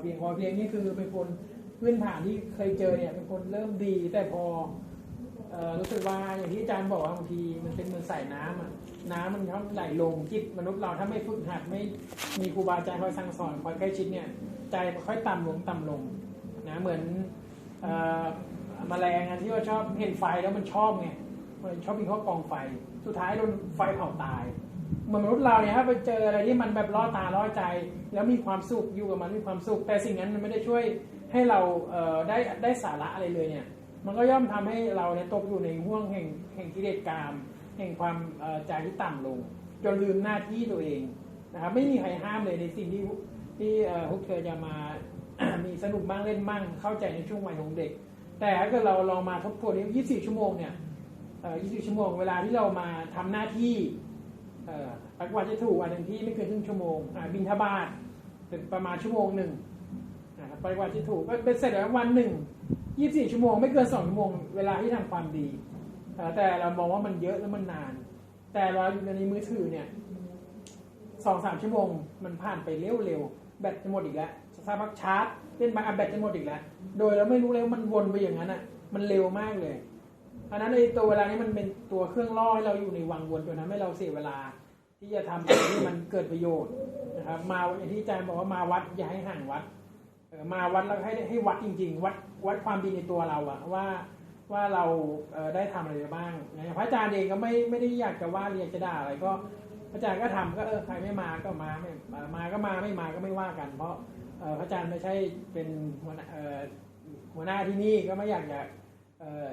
เพียงพอเพียงนี่คือเป็นคนพื้นฐานที่เคยเจอเนี่ยเป็นคนเริ่มดีแต่พอรู้สึกว่าอย่างที่อาจารย์บอกว่าบางทีมันเป็นเหมือนสายน้ำอะน้ำมันชอบไหลลงจิตมนุษย์เราถ้าไม่ฝึกหัดไม่มีครูบาอาจารย์คอยสั่งสอนคอยใกล้ชิดเนี่ยใจมันค่อยต่ำลงต่ำลงนะเหมือนอ่อแมลงอะที่ว่าชอบเห็นไฟแล้วมันชอบไงมันชอบมีข้อกองไฟ สุดท้ายโดนไฟเผาตาย มือนมนุษย์เราเนี่ยถ้าไปเจออะไรที่มันแบบล่อตาล่อใจ แล้วมีความสุขอยู่กับมันมีความสุข แต่สิ่งนั้นมันไม่ได้ช่วยให้เราเได้ได้สาระอะไรเลยเนี่ย มันก็ย่อมทำให้เราเนี่ยตกอยู่ในห่วงแห่งแห่งกิเลสกาม แห่งความใจที่ต่ำลง จนลืมหน้าที่ตัวเองนะครับไม่มีใครห้ามเลยในสิ่งที่ที่เอ่อพวกเธอจะมามีสนุกบ้างเล่นบ้างเข้าใจในช่วงวัยของเด็ก แต่ถ้าเกิดเราลองมาทบทวนนี้24 ชั่วโมงเนี่ยเอ่อ24 ชั่วโมง เวลาที่เรามาทำหน้าที่ ปักวันจะถูกวันหนึ่งที่ไม่เกินครึ่งชั่วโมงบินทบาทเป็นประมาณชั่วโมงหนึ่งนะครับปักวันจะถูกก็เป็นเสร็จแล้ววันหนึ่งยี่สี่ชั่วโมงไม่เกินสองชั่วโมงเวลาที่ทำความดี แต่เรามองว่ามันเยอะแล้วมันนาน แต่เราอยู่ในมือถือเนี่ยสองสามชั่วโมงมันผ่านไปเร็วเร็วๆแบตจะหมดอีกแล้วสักพักชาร์จเล่นบางอันแบตจะหมดอีกแล้ว โดยเราไม่รู้เลยว่ามันวนไปอย่างนั้นอะมันเร็วมากเลย อันนั้นไอ้ตัวเวลานี้มันเป็นตัวเครื่องล่อให้เราอยู่ในวังวนตัวนั้นให้เราเสียเวลา ที่จะทำสิ่งที่มันเกิดประโยชน์นะครับ มาอย่างที่อาจารย์บอกว่ามาวัดอย่าให้ห่างวัดเออมาวัดแล้วให้ให้วัดจริง ๆ วัดวัดความดีในตัวเราอะว่าว่าเราเออได้ทำอะไรไปบ้างนะพระอาจารย์เองก็ไม่ไม่ได้อยากจะว่าเรียจะด่าอะไรก็พระอาจารย์ก็ทำก็เออใครไม่มาก็มาไม่มาก็มาไม่มาก็ไม่ว่ากัน เพราะเออพระอาจารย์ไม่ใช่เป็นหัวหน้าที่นี่ก็ไม่อยากจะ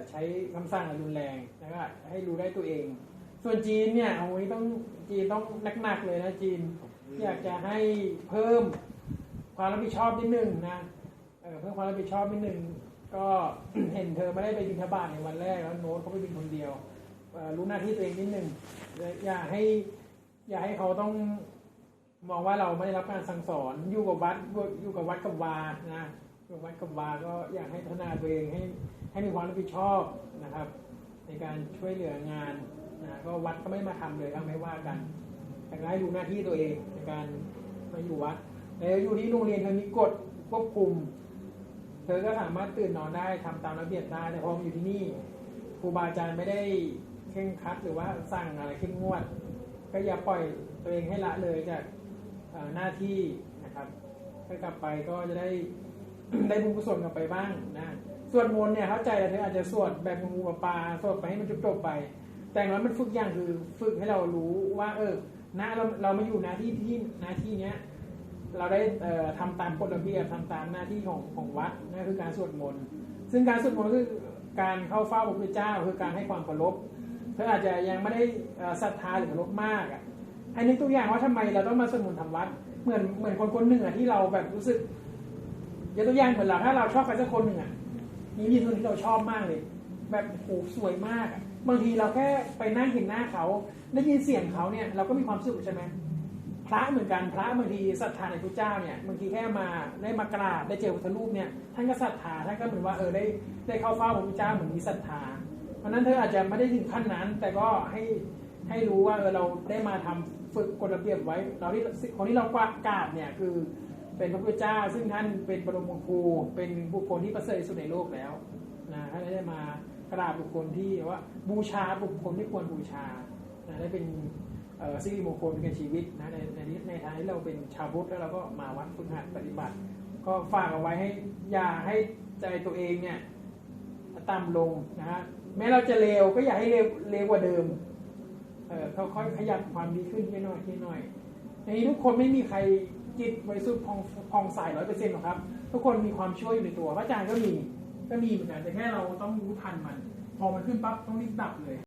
ใช้คำสั่งรุนแรงแล้วก็ให้รู้ได้ตัวเอง ส่วนจีนเนี่ยโอ้ยต้องจีนต้องหนักๆเลยนะจีน อยากจะให้เพิ่มความรับผิดชอบนิดนึงนะเเพิ่มความรับผิดชอบนิดนึงก็เห็นเธอไม่ได้ไปบินทบาทในวันแรกแล้วโน้ตเขาไปบินคนเดียวรู้หน้าที่ตัวเองนิดนึงอย่าให้อย่าให้เขาต้องมองว่าเราไม่ได้รับการสั่งสอนอยู่กับวัดอยู่กับวัดกับวานะ อยู่กับวัดกับวาก็อยากให้พัฒนาตัวเองให้ให้มีความรับผิดชอบนะครับ ในการช่วยเหลืองานนะก็วัดก็ไม่มาทำเลยก็ไม่ว่ากัน แต่ก็ให้ดูหน้าที่ตัวเองในการมาอยู่วัดแล้วอยู่ที่โรงเรียนเธอมีกฎควบคุม เธอก็สามารถตื่นนอนได้ทำตามระเบียบได้แต่พอมาอยู่ที่นี่ครูบาอาจารย์ไม่ได้เคร่งครัดหรือว่าสั่งอะไรเข้มงวด ก็อย่าปล่อยตัวเองให้ละเลยจากหน้าที่นะครับถ้ากลับไปก็จะได้ ได้บุญกุศลกลับไปบ้างนะสวดมนต์เนี่ยเข้าใจแต่เธออาจจะสวดแบบงูกับปลาสวดไปให้มันจบๆไป แต่น้อยมันฝึกอย่างคือฝึกให้เรารู้ว่า เออนะเราเรามาอยู่หน้าที่ที่หน้าที่เนี้ยเราได้เอ่อทำตามกฎระเบียบทำตามหน้าที่ของของวัดนั่นคือการสวดมนต์ซึ่งการสวดมนต์คือการเข้าเฝ้าพระพุทธเจ้าคือการให้ความเคารพเธออาจจะยังไม่ได้ศรัทธาหรือเคารพมากอะให้นึกตัวอย่างว่าทำไมเราต้องมาสวดมนต์ทำวัด เหมือนเหมือนคนคนหนึ่งอะที่เราแบบรู้สึก ยกตัวอย่างเหมือนเราถ้าเราชอบใครสักคนหนึ่งอะมีผู้หญิงคนที่เราชอบมากเลย แบบโหสวยมากบางทีเราแค่ไปนั่งเห็นหน้าเขา ได้ยินเสียงเขาเนี่ยเราก็มีความสุขใช่ไหมพระเหมือนกันพระบางทีศรัทธาในพระเจ้าเนี่ยบางทีแค่มาได้มากราบได้เจอพุทธรูปเนี่ยท่านก็ศรัทธาท่านก็เหมือนว่าเออได้ได้เข้าเฝ้าพระพุทธเจ้าเหมือนมีศรัทธา เพราะนั้นเธออาจจะไม่ได้ถึงขั้นนั้น แต่ก็ให้ให้รู้ว่าเออเราได้มาทำฝึกกฎระเบียบไว้ เราที่คนที่เรากราบเนี่ยคือ เป็นพระพุทธเจ้า ซึ่งท่านเป็นบรมครูเป็นบุคคลที่ประเสริฐสุดในโลกแล้วนะท่านได้มากราบบุคคลที่ว่าบูชาบุคคลที่ควรบูชานะได้เป็นสิริมงคลกับชีวิตนะในในนี้ในทางที่เราเป็นชาวพุทธแล้วเราก็มาวัดฝึกหัดปฏิบัติ ก็ฝากเอาไว้ให้อย่าให้ใจตัวเองเนี่ยต่ำลงนะฮะแม้เราจะเลวก็อย่าให้เลวเลวกว่าเดิมเออค่อยๆขยับความดีขึ้นทีหน่อยทีหน่อยในนี้ทุกคนไม่มีใคร จิตบริสุทธิ์พองพองใสร้อยเปอร์เซ็นต์หรอกครับ ทุกคนมีความช่วยอยู่ในตัวพระอาจารย์ก็มีก็มีเหมือนกันแต่แค่เราต้องรู้ทันมัน พอมันขึ้นปั๊บต้องรีบดับเลย